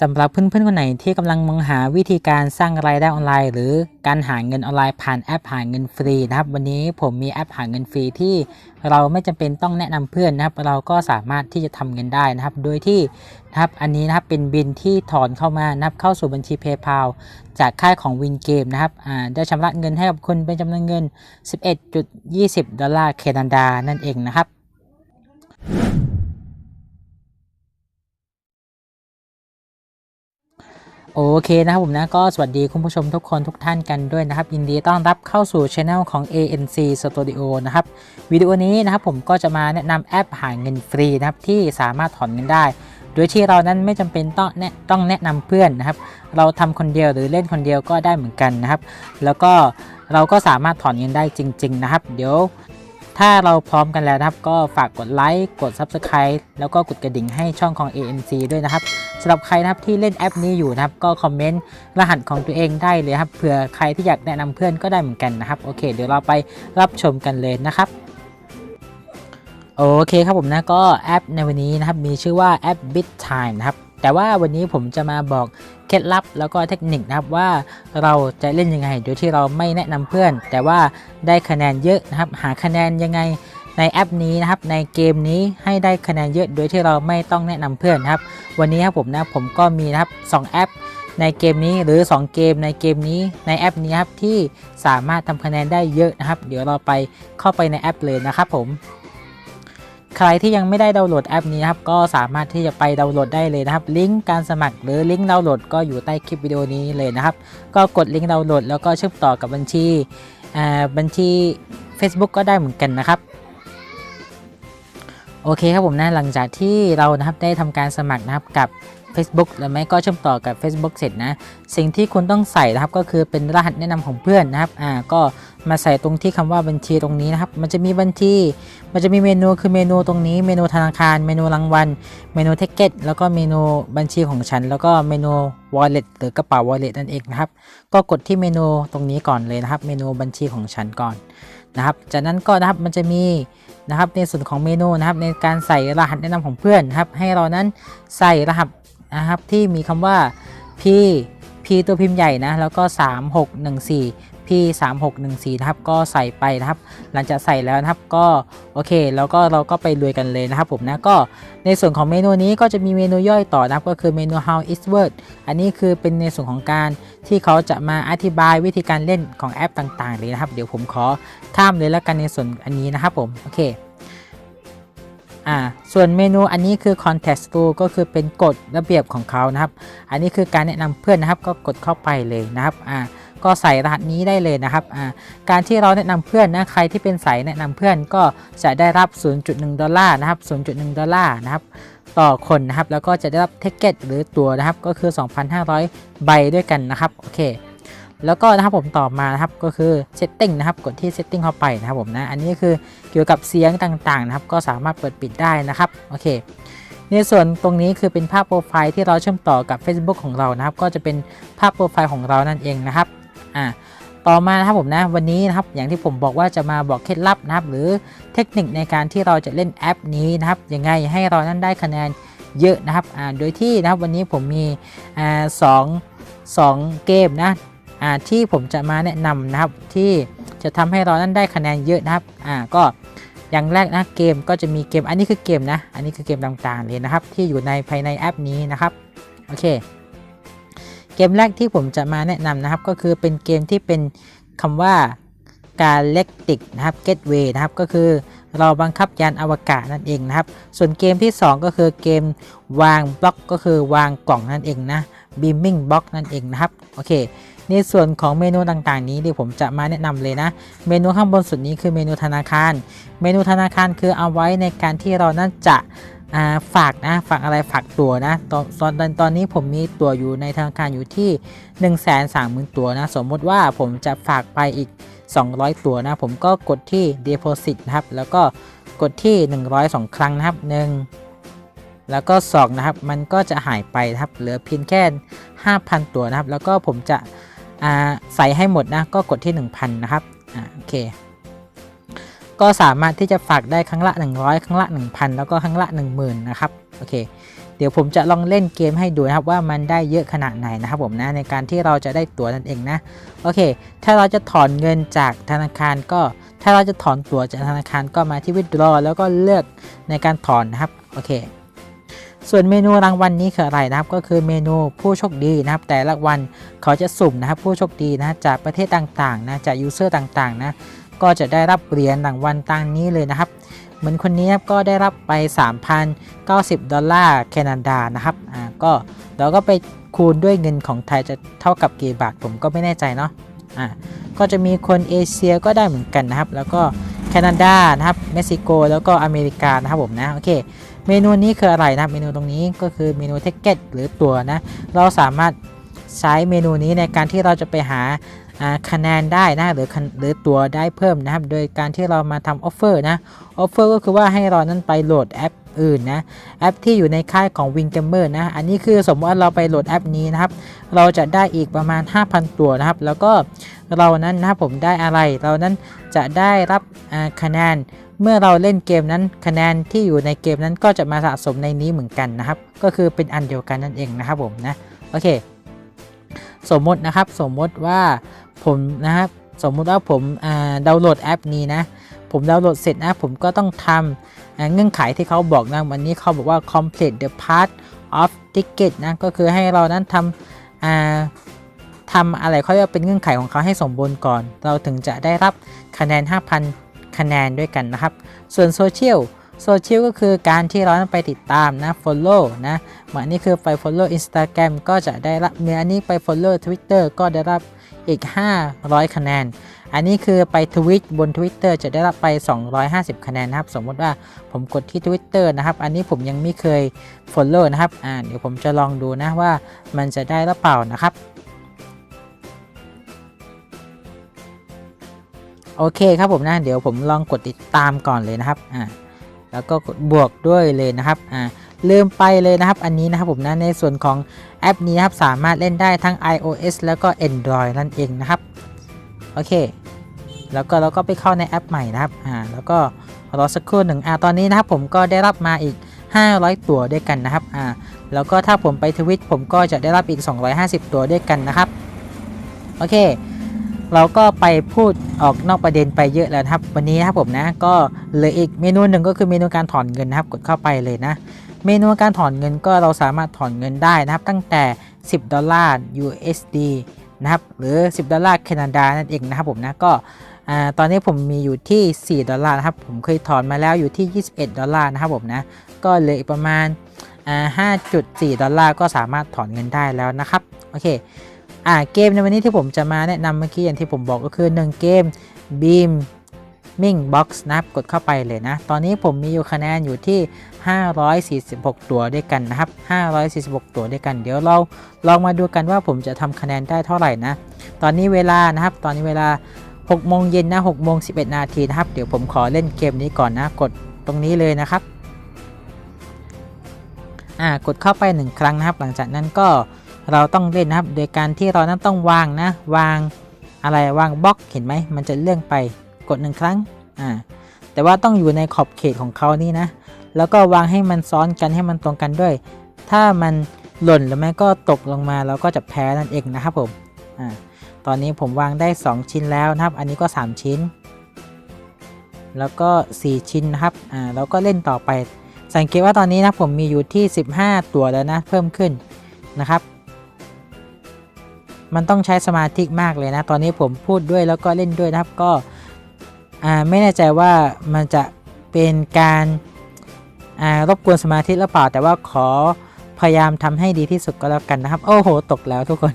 สำหรับเพื่อนๆคนไหนที่กำลังมองหาวิธีการสร้างรายได้ออนไลน์ หรือการหาเงินออนไลน์ผ่านแอปหาเงินฟรีนะครับ วันนี้ผมมีแอปหาเงินฟรีที่เราไม่จำเป็นต้องแนะนำเพื่อนนะครับ เราก็สามารถที่จะทำเงินได้นะครับ โดยที่นะครับอันนี้นะครับเป็นบินที่ถอนเข้ามานะครับเข้าสู่บัญชี PayPal จากค่ายของ Win Game นะครับอ่าได้ชำระเงินให้กับคุณเป็นจำนวนเงิน 11.20 ดอลลาร์แคนาดานั่นเองนะครับ โอเคนะครับผมนะก็สวัสดีคุณผู้ชมทุกคนทุกท่านกันด้วยนะครับ ยินดีต้อนรับเข้าสู่ช anel ของ ANC Studio นะครับวิดีโอนี้นะครับผมก็จะมาแนะนำแอปหาเงินฟรีนะครับที่สามารถถอนเงินได้ โดยที่เรานั้นไม่จำเป็นต้องแนะต้องแนะนำเพื่อนนะครับ เราทำคนเดียวหรือเล่นคนเดียวก็ได้เหมือนกันนะครับ แล้วก็เราก็สามารถถอนเงินได้จริง ๆ นะครับ เดี๋ยว ถ้าเราพร้อมกันแล้วนะครับ ก็ฝากกดไลค์กด Subscribe แล้วก็กดกระดิ่งให้ช่องของ ANC ด้วยนะครับสำหรับใครนะครับที่เล่นแอปนี้อยู่นะครับ ก็คอมเมนต์รหัสของตัวเองได้เลยครับเผื่อใครที่อยากแนะนำเพื่อนก็ได้เหมือนกันนะครับโอเค เดี๋ยวเราไปรับชมกันเลยนะครับโอเคครับผมนะก็แอปในวันนี้นะครับมีชื่อว่าแอป BitTime นะครับ แต่ว่าวันนี้ผมจะมาบอกเคล็ดลับแล้วก็เทคนิคนะครับว่าเราจะเล่นยังไงโดยที่เราไม่แนะนำเพื่อน แต่ว่าได้คะแนนเยอะนะครับ หาคะแนนยังไงในแอปนี้นะครับในเกมนี้ให้ได้คะแนนเยอะโดยที่เราไม่ต้องแนะนำเพื่อนนะครับ วันนี้ครับผมนะผมก็มีนะครับ 2 แอปในเกมนี้หรือ 2 เกมในเกมนี้ในแอปนี้ครับที่สามารถทำคะแนนได้เยอะนะครับ เดี๋ยวเราไปเข้าไปในแอปเลยนะครับผม ใครที่ยังไม่ได้ดาวน์โหลดแอปนี้นะครับก็สามารถที่จะไปดาวน์โหลดได้เลยนะครับ ลิงก์การสมัครหรือลิงก์ดาวน์โหลดก็อยู่ใต้คลิปวิดีโอนี้เลยนะครับ ก็กดลิงก์ดาวน์โหลดแล้วก็เชื่อมต่อกับบัญชีอ่าบัญชี Facebook ก็ได้เหมือนกันนะครับโอเคครับผมนะหลังจากที่เรานะครับได้ทำการสมัครนะครับกับ Facebook หรือไม่ก็เชื่อมต่อกับ Facebook เสร็จนะ สิ่งที่คุณต้องใส่นะครับก็คือเป็นรหัสแนะนำของเพื่อนนะครับอ่าก็มาใส่ตรงที่คำว่าบัญชีตรงนี้นะครับ มันจะมีบัญชี มันจะมีเมนูคือเมนูตรงนี้ เมนูธนาคาร เมนูรางวัล เมนูเทคเก็ตแล้วก็เมนูบัญชีของฉัน แล้วก็เมนู wallet หรือกระเป๋า wallet นั่นเองนะครับ ก็กดที่เมนูตรงนี้ก่อนเลยนะครับ เมนูบัญชีของฉันก่อนนะครับ จากนั้นก็นะครับมันจะมีนะครับในส่วนของเมนูนะครับในการใส่รหัสแนะนำของเพื่อนนะครับ ให้เรานั้นใส่รหัส นะครับที่มีคำว่า P P ตัวพิมพ์ใหญ่นะแล้วก็ 3614 P 3614นะครับก็ใส่ไปนะครับ หลังจากใส่แล้วนะครับก็โอเค แล้วก็เราก็ไปลุยกันเลยนะครับผมนะก็ในส่วนของเมนูนี้ก็จะมีเมนูย่อยต่อนะครับก็คือเมนู how is word อันนี้คือเป็นในส่วนของการที่เขาจะมาอธิบายวิธีการเล่นของแอปต่างๆเลยนะครับ เดี๋ยวผมขอข้ามเลยแล้วกันในส่วนอันนี้นะครับผมโอเค อ่าส่วนเมนูอันนี้คือ context rule ก็คือเป็นกฎระเบียบของเขานะครับ อันนี้คือการแนะนำเพื่อนนะครับก็กดเข้าไปเลยนะครับอ่าก็ใส่รหัสนี้ได้เลยนะครับอ่าการที่เราแนะนำเพื่อนนะใครที่เป็นสายแนะนำเพื่อนก็จะได้รับ 0.1 ดอลลาร์นะครับ 0.1 ดอลลาร์นะครับต่อคนนะครับแล้วก็จะได้รับเทคเก็ตหรือตัวนะครับก็คือ 2,500 ใบด้วยกันนะครับโอเค แล้วก็นะครับผมต่อมานะครับก็คือ setting นะครับกดที่ setting เข้าไปนะครับผมนะอันนี้คือเกี่ยวกับเสียงต่างๆนะครับก็สามารถเปิดปิดได้นะครับโอเคในส่วนตรงนี้คือเป็นภาพโปรไฟล์ที่เราเชื่อมต่อกับ Facebook ของเรานะครับ ก็จะเป็นภาพโปรไฟล์ของเรานั่นเองนะครับอ่าต่อมานะครับผมนะวันนี้นะครับอย่างที่ผมบอกว่าจะมาบอกเคล็ดลับนะครับ หรือเทคนิคในการที่เราจะเล่นแอปนี้นะครับยังไงให้เรานั้นได้คะแนนเยอะนะครับอ่าโดยที่นะครับวันนี้ผมมีอ่าสองสองเกมนะ ที่ผมจะมาแนะนำนะครับที่จะทำให้เรานั้นได้คะแนนเยอะนะครับอ่าก็อย่างแรกนะเกมก็จะมีเกมอันนี้คือเกมนะ อันนี้คือเกมต่างๆเลยนะครับ ที่อยู่ในภายในแอปนี้นะครับโอเค เกมแรกที่ผมจะมาแนะนำนะครับ ก็คือเป็นเกมที่เป็นคำว่าการเล็กติกนะครับ Gateway นะครับก็คือเราบังคับยานอวกาศนั่นเองนะครับ ส่วนเกมที่ 2 ก็คือเกมวางบล็อกก็คือวางกล่องนั่นเองนะ Beaming Box นั่นเองนะครับโอเค ในส่วนของเมนูต่างๆ นี้ที่ผมจะมาแนะนำเลยนะ เมนูข้างบนสุดนี้คือเมนูธนาคาร เมนูธนาคารคือเอาไว้ในการที่เรานั้นจะาฝากนะฝากอะไรฝากตัวนะตอนตอนตอนนี้ผมมีตัวอยู่ในธนาคารอยู่ที่ 1 3 0 0 0 0ตัวนะสมมุติว่าผมจะฝากไปอีก 200 ตัวนะผมก็กดที่ deposit นะครับ แล้วก็กดที่ 102 ครั้งนะครับ 1 แล้วก็2นะครับ มันก็จะหายไปนะครับเหลือเพียงแค่ 5,000 ตัวนะครับ แล้วก็ผมจะ ใส่ให้หมดนะก็กดที่ 1,000 นะครับอ่าโอเค ก็สามารถที่จะฝากได้ครั้งละ 100 ครั้งละ 1,000 แล้วก็ครั้งละ 10,000 นะครับโอเค เดี๋ยวผมจะลองเล่นเกมให้ดูนะครับว่ามันได้เยอะขนาดไหนนะครับผมนะในการที่เราจะได้ตั๋วนั่นเองนะโอเค ถ้าเราจะถอนเงินจากธนาคารก็ถ้าเราจะถอนตั๋วจากธนาคารก็มาที่ withdraw แล้วก็เลือกในการถอนนะครับโอเค ส่วนเมนูรางวัลนนี้คืออะไรนะครับ ก็คือเมนูผู้โชคดีนะครับ แต่ละวันเขาจะสุ่มนะครับ ผู้โชคดีนะจากประเทศต่างๆนะจากยูเซอร์ต่างๆนะก็จะได้รับเหรียญรางวัลตามนี้เลยนะครับ เหมือนคนนี้ก็ได้รับไป 3,090 ดอลลาร์แคนาดานะครับอ่าก็เราก็ไปคูณด้วยเงินของไทยจะเท่ากับกี่บาทผมก็ไม่แน่ใจเนาะอ่าก็จะมีคนเอเชียก็ได้เหมือนกันนะครับ แล้วก็แคนาดานะครับเม็กซิโก แล้วก็อเมริกานะครับผมนะโอเค เมนูนี้คืออะไรนะ เมนูตรงนี้ก็คือเมนูเทคเก็ตหรือตัวนะ เราสามารถใช้เมนูนี้ในการที่เราจะไปหาคะแนนได้นะหรือหรือตัวได้เพิ่มนะครับ โดยการที่เรามาทำออฟเฟอร์นะออฟเฟอร์ก็คือว่าให้เรานั้นไปโหลดแอปอื่นนะแอปที่อยู่ในค่ายของ w i n g a m e r นะ อันนี้คือสมมติว่าเราไปโหลดแอปนี้นะครับ เราจะได้อีกประมาณ 5,000 ตัวนะครับ แล้วก็เรานั้นนะครับผมได้อะไร เรานั้นจะได้รับคะแนน เมื่อเราเล่นเกมนั้นคะแนนที่อยู่ในเกมนั้นก็จะมาสะสมในนี้เหมือนกันนะครับ ก็คือเป็นอันเดียวกันนั่นเองนะครับผมนะโอเค สมมตินะครับสมมติว่าผมนะครับสมมุติว่าผมอ่าดาวน์โหลดแอปนี้นะ ผมดาวน์โหลดเสร็จนะ ผมก็ต้องทำเงื่อนไขที่เขาบอกนะวันนี้เขาบอกว่า complete the part of ticket นะ ก็คือให้เรานั้นทำทำอะไรเขาเรียกว่าเป็นเงื่อนไขของเขาให้สมบูรณ์ก่อน เราถึงจะได้รับคะแนน 5,000 คะแนนด้วยกันนะครับ ส่วนโซเชียลโซเชียลก็คือการที่เราไปติดตามนะ follow นะเหมือนนนี้คือไป follow Instagram ก็จะได้รับเมื่ออันนี้ไป follow Twitter ก็ได้รับอีก 500 คะแนน อันนี้คือไปทวิตบน Twitter จะได้รับไป 250 คะแนนนะครับ สมมติว่าผมกดที่ Twitter นะครับ อันนี้ผมยังไม่เคย follow นะครับ อ่า เดี๋ยวผมจะลองดูนะว่ามันจะได้หรือเปล่านะครับ โอเคครับผมนะเดี๋ยวผมลองกดติดตามก่อนเลยนะครับอ่าแล้วก็กดบวกด้วยเลยนะครับอ่าลืมไปเลยนะครับ อันนี้นะครับผมนะในส่วนของแอปนี้นครับสามารถเล่นได้ทั้ง iOS แล้วก็ Android นั่นเองนะครับโอเค แล้วก็เราก็ไปเข้าในแอปใหม่นะครับอ่าแล้วก็รอสักครู่หนึ่งอ่าตอนนี้นะครับผมก็ได้รับมาอีก 500 ตัวด้วยกันนะครับอ่าแล้วก็ถ้าผมไปทวิตผมก็จะได้รับอีก 250 ตัวด้วยกันนะครับโอเค เราก็ไปพูดออกนอกประเด็นไปเยอะแล้วครับ วันนี้นะครับผมนะ ก็เหลืออีกเมนูหนึ่งก็คือเมนูการถอนเงินนะครับ กดเข้าไปเลยนะ เมนูการถอนเงินก็เราสามารถถอนเงินได้นะครับ ตั้งแต่ 10 ดอลลาร์ USD นะครับหรือ 10 ดอลลาร์แคนาดานั่นเองนะครับผมนะก็ตอนนี้ผมมีอยู่ที่ 4 ดอลลาร์นะครับ ผมเคยถอนมาแล้วอยู่ที่ 21 ดอลลาร์นะครับผมนะ ก็เหลืออีกประมาณอ่า5.4 ดอลลาร์ก็สามารถถอนเงินได้แล้วนะครับ โอเค อ่าเกมในวันนี้ที่ผมจะมาแนะนำเมื่อกี้อย่างที่ผมบอกก็คือ 1 เกม Beam Ming Box นะครับกดเข้าไปเลยนะ ตอนนี้ผมมีอยู่คะแนนอยู่ที่ 546 ตัวด้วยกันนะครับ 546 ตัวด้วยกัน เดี๋ยวเราลองมาดูกันว่าผมจะทำคะแนนได้เท่าไหร่นะ ตอนนี้เวลานะครับ ตอนนี้เวลา 6 โมงเย็นนะ 6 โมง 11 นาทีนะครับ เดี๋ยวผมขอเล่นเกมนี้ก่อนนะ กดตรงนี้เลยนะครับ อ่า กดเข้าไป 1 ครั้งนะครับ หลังจากนั้นก็ เราต้องเล่นนะครับ โดยการที่เรานั้นต้องวางนะ วางอะไรวางบล็อกเห็นไหมมันจะเลื่อนไปกด1ครั้งอ่าแต่ว่าต้องอยู่ในขอบเขตของเขานี่นะ แล้วก็วางให้มันซ้อนกันให้มันตรงกันด้วย ถ้ามันหล่นหรือไม่ก็ตกลงมาเราก็จะแพ้นั่นเองนะครับผมอ่าตอนนี้ผมวางได้ 2 ชิ้นแล้วนะครับ อันนี้ก็ 3 ชิ้น แล้วก็ 4 ชิ้นนะครับอ่าแล้วก็เล่นต่อไป สังเกตว่าตอนนี้นะผมมีอยู่ที่ 15 ตัวแล้วนะ เพิ่มขึ้นนะครับ มันต้องใช้สมาธิมากเลยนะ ตอนนี้ผมพูดด้วยแล้วก็เล่นด้วยนะครับก็ไม่แน่ใจว่ามันจะเป็นการรบกวนสมาธิหรือเปล่า แต่ว่าขอพยายามทำให้ดีที่สุดก็แล้วกันนะครับ โอ้โห ตกแล้วทุกคน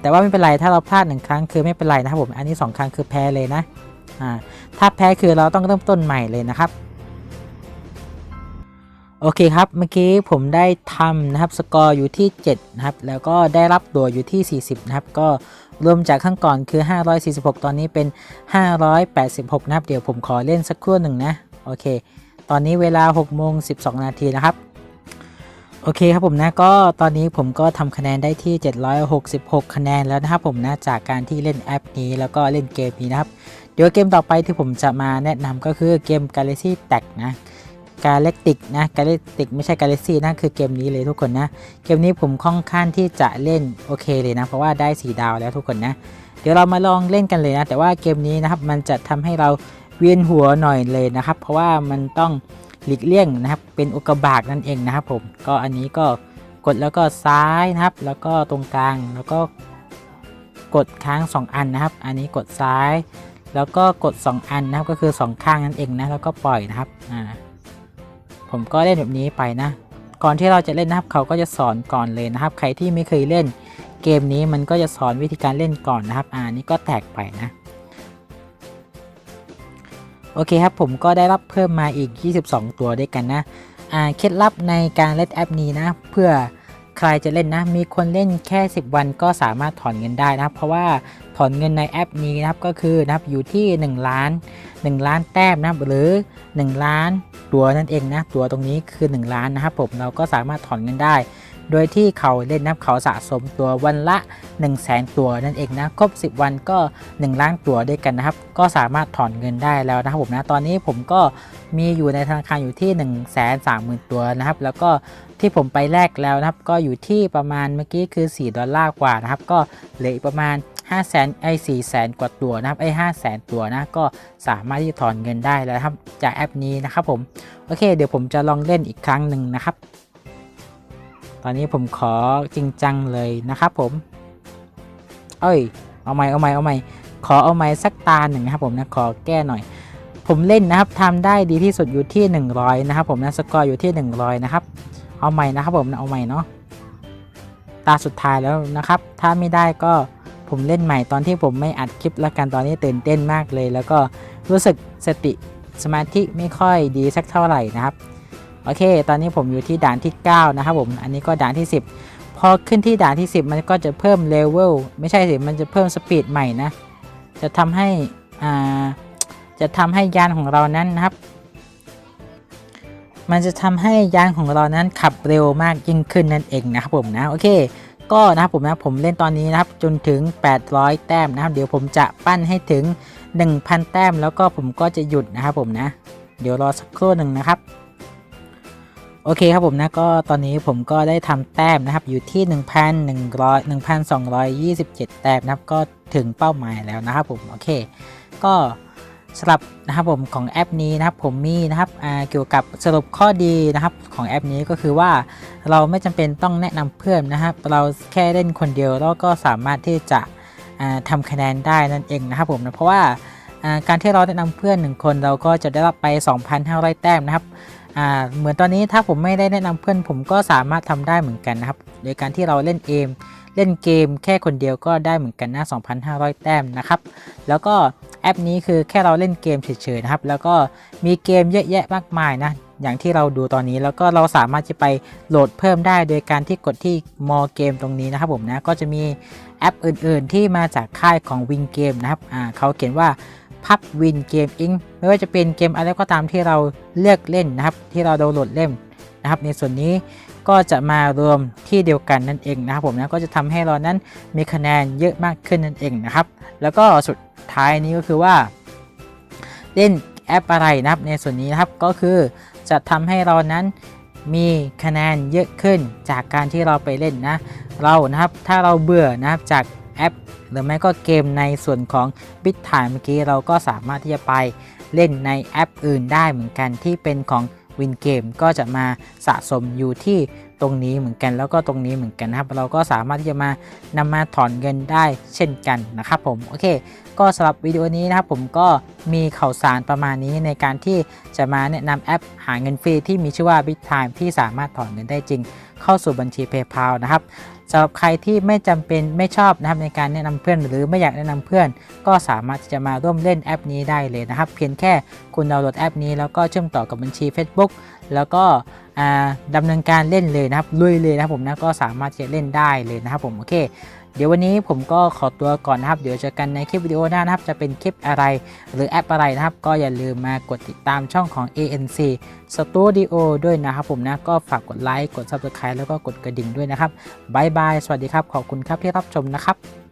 แต่ว่าไม่เป็นไรถ้าเราพลาดหนึ่งครั้งคือไม่เป็นไรนะครับผมอันนี้สองครั้งคือแพ้เลยนะถ้าแพ้คือเราต้องเริ่มต้นใหม่เลยนะครับ โอเคครับ เมื่อกี้ผมได้ทำนะครับสกอร์อยู่ที่7นะครับแล้วก็ได้รับตัวอยู่ที่ 40 นะครับ ก็รวมจากข้างก่อนคือ 546 ตอนนี้เป็น 586 นะครับ เดี๋ยวผมขอเล่นสักครู่หนึ่งนะ โอเค ตอนนี้เวลา6โมง12 นาทีนะครับ โอเคครับผมนะ ก็ตอนนี้ผมก็ทำคะแนนได้ที่ 766 คะแนนแล้วนะครับผมนะ จากการที่เล่นแอปนี้แล้วก็เล่นเกมนี้นะครับ เดี๋ยวเกมต่อไปที่ผมจะมาแนะนำก็คือเกม Galaxy Tag นะ กาเล็กติกนะกาเล็กติกไม่ใช่กาเล็กซี่นะคือเกมนี้เลยทุกคนนะ เกมนี้ผมค่อนข้างที่จะเล่นโอเคเลยนะ เพราะว่าได้สีดาวแล้วทุกคนนะ เดี๋ยวเรามาลองเล่นกันเลยนะ แต่ว่าเกมนี้นะครับมันจะทำให้เราเวียนหัวหน่อยเลยนะครับ เพราะว่ามันต้องหลีกเลี่ยงนะครับ เป็นอุกกาบาตนั่นเองนะครับผมก็อันนี้ก็กดแล้วก็ซ้ายนะครับ แล้วก็ตรงกลางแล้วก็กดค้าง 2 อันนะครับ อันนี้กดซ้าย แล้วก็กด 2 อันนะครับ ก็คือ 2 ข้างนั่นเองนะ แล้วก็ปล่อยนะครับ อ่า ผมก็เล่นแบบนี้ไปนะ ก่อนที่เราจะเล่นนะครับเขาก็จะสอนก่อนเลยนะครับ ใครที่ไม่เคยเล่นเกมนี้มันก็จะสอนวิธีการเล่นก่อนนะครับ อ่านี่ก็แตกไปนะ โอเคครับผมก็ได้รับเพิ่มมาอีก 22 ตัวด้วยกันนะ อ่าเคล็ดลับในการเล่นแอปนี้นะ เพื่อ ใครจะเล่นนะ มีคนเล่นแค่ 10 วันก็สามารถถอนเงินได้นะครับ เพราะว่าถอนเงินในแอปนี้นะครับก็คือนะครับอยู่ที่1ล้าน1 ล้านแต้มนะครับหรือ 1 ล้านตัวนั่นเองนะ ตัวตรงนี้คือ 1 ล้านนะครับผมเราก็สามารถถอนเงินได้ โดยที่เขาเล่นนะครับเขาสะสมตัววันละ 1 0 0 0 0แสนตัวนั่นเองนะครบ 10 วันก็ 1 ล้านตัวด้วยกันนะครับ ก็สามารถถอนเงินได้แล้วนะครับผมนะตอนนี้ผมก็มีอยู่ในธนาคารอยู่ที่ 1 3 0 0 0 0 ตัวนะครับ แล้วก็ที่ผมไปแลกแล้วนะครับ ก็อยู่ที่ประมาณเมื่อกี้คือ 4 ดอลลาร์กว่านะครับ ก็เหลืออีกประมาณ5 0 0 0 0 0ไอ้4 0 0 0 0กว่าตัวนะครับไอ้5 0 0 0 0 0ตัวนะก็สามารถที่จะถอนเงินได้แล้วครับจากแอปนี้นะครับผม โอเค เดี๋ยวผมจะลองเล่นอีกครั้งหนึ่งนะครับ อนนี้ผมขอจริงจังเลยนะครับผม เอ้ย เอาใหม่เอาใหม่เอาใหม่ขอเอาใหม่สักตาหนึ่งนะครับผมนะขอแก้หน่อย ผมเล่นนะครับทำได้ดีที่สุดอยู่ที่ 100 นะครับผมนะสกอร์อยู่ที่ 100 นะครับ เอาใหม่นะครับผมนะเอาใหม่เนาะตาสุดท้ายแล้วนะครับ ถ้าไม่ได้ก็ผมเล่นใหม่ตอนที่ผมไม่อัดคลิปแล้วกันตอนนี้ตื่นเต้นมากเลย แล้วก็รู้สึกสติสมาธิไม่ค่อยดีสักเท่าไหร่นะครับ โอเค ตอนนี้ผมอยู่ที่ด่านที่ 9 นะครับผม อันนี้ก็ด่านที่ 10 พอขึ้นที่ด่านที่ 10 มันก็จะเพิ่มเลเวลไม่ใช่สิ มันจะเพิ่มสปีดใหม่นะ จะทำให้อ่าจะทำให้ยานของเรานั้นนะครับ มันจะทำให้ยานของเรานั้นขับเร็วมากยิ่งขึ้นนั่นเองนะครับผมนะ โอเค ก็นะครับผมนะผมเล่นตอนนี้นะครับจนถึง 800 แต้มนะครับ เดี๋ยวผมจะปั้นให้ถึง 1,000 แต้ม แล้วก็ผมก็จะหยุดนะครับผมนะ เดี๋ยวรอสักครู่หนึ่งนะครับ โอเคครับผมนะก็ตอนนี้ผมก็ได้ทำแต้มนะครับอยู่ที่ 1,100 1,227 แต้มนะครับก็ถึงเป้าหมายแล้วนะครับผมโอเค ก็สำหรับนะครับผมของแอปนี้นะครับผมมีนะครับเกี่ยวกับสรุปข้อดีนะครับของแอปนี้ก็คือว่าเราไม่จำเป็นต้องแนะนำเพื่อนนะครับ เราแค่เล่นคนเดียวแล้วก็สามารถที่จะทำคะแนนได้นั่นเองนะครับผมนะเพราะว่าการที่เราแนะนำเพื่อน 1 คนเราก็จะได้รับไป 2,500 แต้มนะครับ เหมือนตอนนี้ถ้าผมไม่ได้แนะนำเพื่อนผมก็สามารถทำได้เหมือนกันนะครับ โดยการที่เราเล่นเกมเล่นเกมแค่คนเดียวก็ได้เหมือนกันนะ2,500 แต้มนะครับ แล้วก็แอปนี้คือแค่เราเล่นเกมเฉยๆนะครับ แล้วก็มีเกมเยอะแยะมากมายนะ อย่างที่เราดูตอนนี้ แล้วก็เราสามารถจะไปโหลดเพิ่มได้โดยการที่กดที่มอเกมตรงนี้นะครับผมนะ ก็จะมีแอปอื่นๆที่มาจากค่ายของวิงเกมนะครับ อ่าเขาเขียนว่า พับวินเกมอิงไม่ว่าจะเป็นเกมอะไรก็ตามที่เราเลือกเล่นนะครับ ที่เราดาวน์โหลดเล่มนะครับ ในส่วนนี้ก็จะมารวมที่เดียวกันนั่นเองนะครับผมนะก็จะทำให้เรานั้นมีคะแนนเยอะมากขึ้นนั่นเองนะครับ แล้วก็สุดท้ายนี้ก็คือว่า เล่นแอปอะไรนะครับ ในส่วนนี้นะครับก็คือจะทำให้เรานั้นมีคะแนนเยอะขึ้นจากการที่เราไปเล่นนะ เรานะครับถ้าเราเบื่อนะครับจาก แอป หรือไม่ก็เกมในส่วนของบิตไทม์เมื่อกี้เราก็สามารถที่จะไปเล่นในแอปอื่นได้เหมือนกันที่เป็นของวินเกมก็จะมาสะสมอยู่ที่ ตรงนี้เหมือนกันแล้วก็ตรงนี้เหมือนกันนะครับ เราก็สามารถที่จะมานำมาถอนเงินได้เช่นกันนะครับผมโอเค ก็สำหรับวิดีโอนี้นะครับผมก็มีข่าวสารประมาณนี้ในการที่จะมาแนะนำแอปหาเงินฟรีที่มีชื่อว่า BitTime ที่สามารถถอนเงินได้จริง เข้าสู่บัญชี PayPal นะครับสำหรับใครที่ไม่จำเป็นไม่ชอบนะครับในการแนะนำเพื่อนหรือไม่อยากแนะนำเพื่อน ก็สามารถที่จะมาร่วมเล่นแอปนี้ได้เลยนะครับ เพียงแค่คุณดาวน์โหลดแอปนี้แล้วก็เชื่อมต่อกับบัญชี Facebook แล้วก็ ดำเนินการเล่นเลยนะครับลุยเลยนะครับผมนะก็สามารถจะเล่นได้เลยนะครับผมโอเค เดี๋ยววันนี้ผมก็ขอตัวก่อนนะครับ เดี๋ยวเจอกันในคลิปวิดีโอหน้านะครับ จะเป็นคลิปอะไรหรือแอปอะไรนะครับ ก็อย่าลืมมากดติดตามช่องของ ANC Studio ด้วยนะครับผมนะก็ฝากกดไลค์กด Subscribe แล้วก็กดกระดิ่งด้วยนะครับบายบายสวัสดีครับขอบคุณครับที่รับชมนะครับ